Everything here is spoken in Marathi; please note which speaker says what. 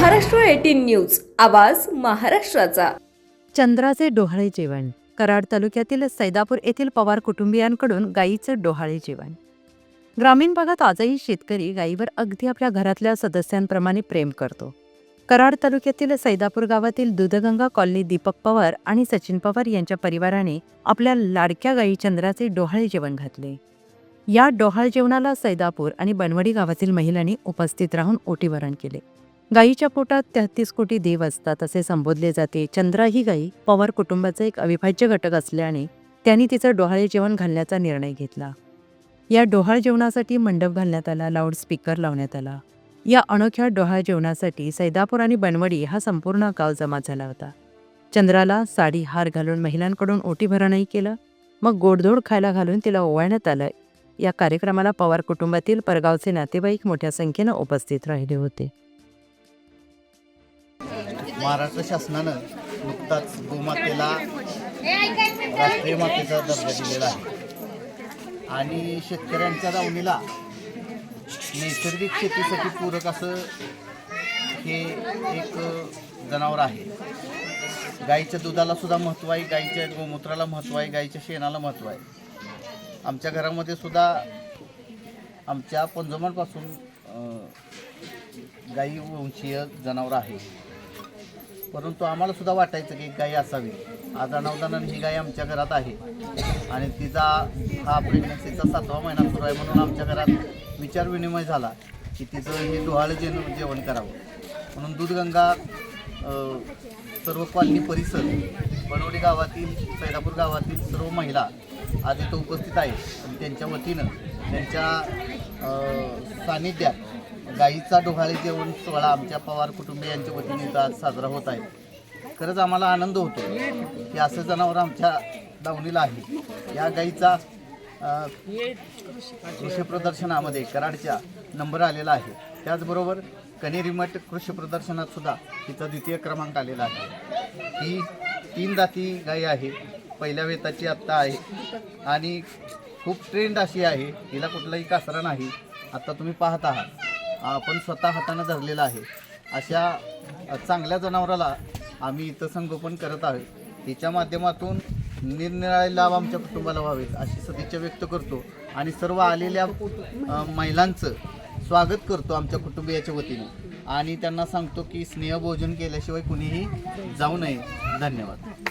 Speaker 1: महाराष्ट्र एटीन न्यूज आवाज महाराष्ट्राचा.
Speaker 2: चंद्राचे डोहाळे जेवण. कराड तालुक्यातील सैदापूर येथील पवार कुटुंबियांकडून गायीचं डोहाळे जेवण. ग्रामीण भागात आजही शेतकरी गायीवर अगदी आपल्या घरातल्या सदस्यांप्रमाणे प्रेम करतो. कराड तालुक्यातील सैदापूर गावातील दुधगंगा कॉलनी दीपक पवार आणि सचिन पवार यांच्या परिवाराने आपल्या लाडक्या गायी चंद्राचे डोहाळे जेवण घातले. या डोहाळ जेवणाला सैदापूर आणि बनवडी गावातील महिलांनी उपस्थित राहून ओटीवरण केले. गायीच्या पोटात तेहतीस कोटी देव असतात असे संबोधले जाते. चंद्रा ही गायी पवार कुटुंबाचा एक अविभाज्य घटक असल्याने त्यांनी तिचं डोहाळे जेवण घालण्याचा निर्णय घेतला. या डोहाळ जेवणासाठी मंडप घालण्यात आला लाऊडस्पीकर लावण्यात आला. या अनोख्या डोहाळ जेवणासाठी सैदापूर आणि बनवडी हा संपूर्ण गाव जमा झाला होता. चंद्राला साडी हार घालून महिलांकडून ओटीभरणही केलं. मग गोडधोड खायला घालून तिला ओवाळण्यात आलं. या कार्यक्रमाला पवार कुटुंबातील परगावचे नातेवाईक मोठ्या संख्येनं उपस्थित राहिले होते.
Speaker 3: महाराष्ट्र शासनानं नुकताच गोमातेला राष्ट्रीय मातेचा दर्जा दिलेला आहे. आणि शेतकऱ्यांच्या दावणीला नैसर्गिक शेतीसाठी पूरक असं हे एक जनावर आहे. गाईच्या दुधाला सुद्धा महत्त्व आहे गाईच्या गोमूत्राला महत्त्व आहे गाईच्या शेणाला महत्त्व आहे. आमच्या घरामध्ये सुद्धा आमच्या पंजोमांपासून गाई वंशीय जनावर आहे. परंतु आम्हाला सुद्धा वाटायचं की एक गाय असावी. आज अनावधानाने ही गाय आमच्या घरात आहे. आणि तिचा हा प्रेग्नन्सीचा सातवा महिना सुरू आहे म्हणून आमच्या घरात विचार विनिमय झाला की तिचं हे डोहाळं जेवण जेवण करावं. म्हणून दूधगंगा सर्व कॉलनी परिसर बनवडी गावातील सैदापूर गावातील सर्व महिला आज इथं उपस्थित आहेत. आणि त्यांच्या वतीनं त्यांच्या सानिध्यात गाईचा डोहाळे जेवण सोहळा आमच्या पवार कुटुंबियांच्या वतीने आज साजरा होत आहे. खरंच आम्हाला आनंद होतो की असं जनावर आमच्या दावणीला आहे. या गाईचा कृषी प्रदर्शनामध्ये कराडच्या नंबर आलेला आहे. त्याचबरोबर कनेरीमठ कृषी प्रदर्शनात सुद्धा तिचा द्वितीय क्रमांक आलेला आहे. ही तीन दाती गाय आहे. पहिल्या वेताची आत्ता आहे. आणि खूप ट्रेंड अशी आहे. हिला कुठलाही कासरा नाही. आत्ता तुम्ही पाहत आहात. आपण स्वतः हातानं धरलेला आहे. अशा चांगल्या जनावराला आम्ही इथं संगोपन करत आहोत. हिच्या माध्यमातून निरनिराळे लाभ आमच्या कुटुंबाला व्हावेत अशी सदिच्छा व्यक्त करतो आणि सर्व आलेल्या महिलांचं स्वागत करतो आमच्या कुटुंबियाच्या वतीने. आणि त्यांना सांगतो की स्नेहभोजन केल्याशिवाय कुणीही जाऊ नये. धन्यवाद.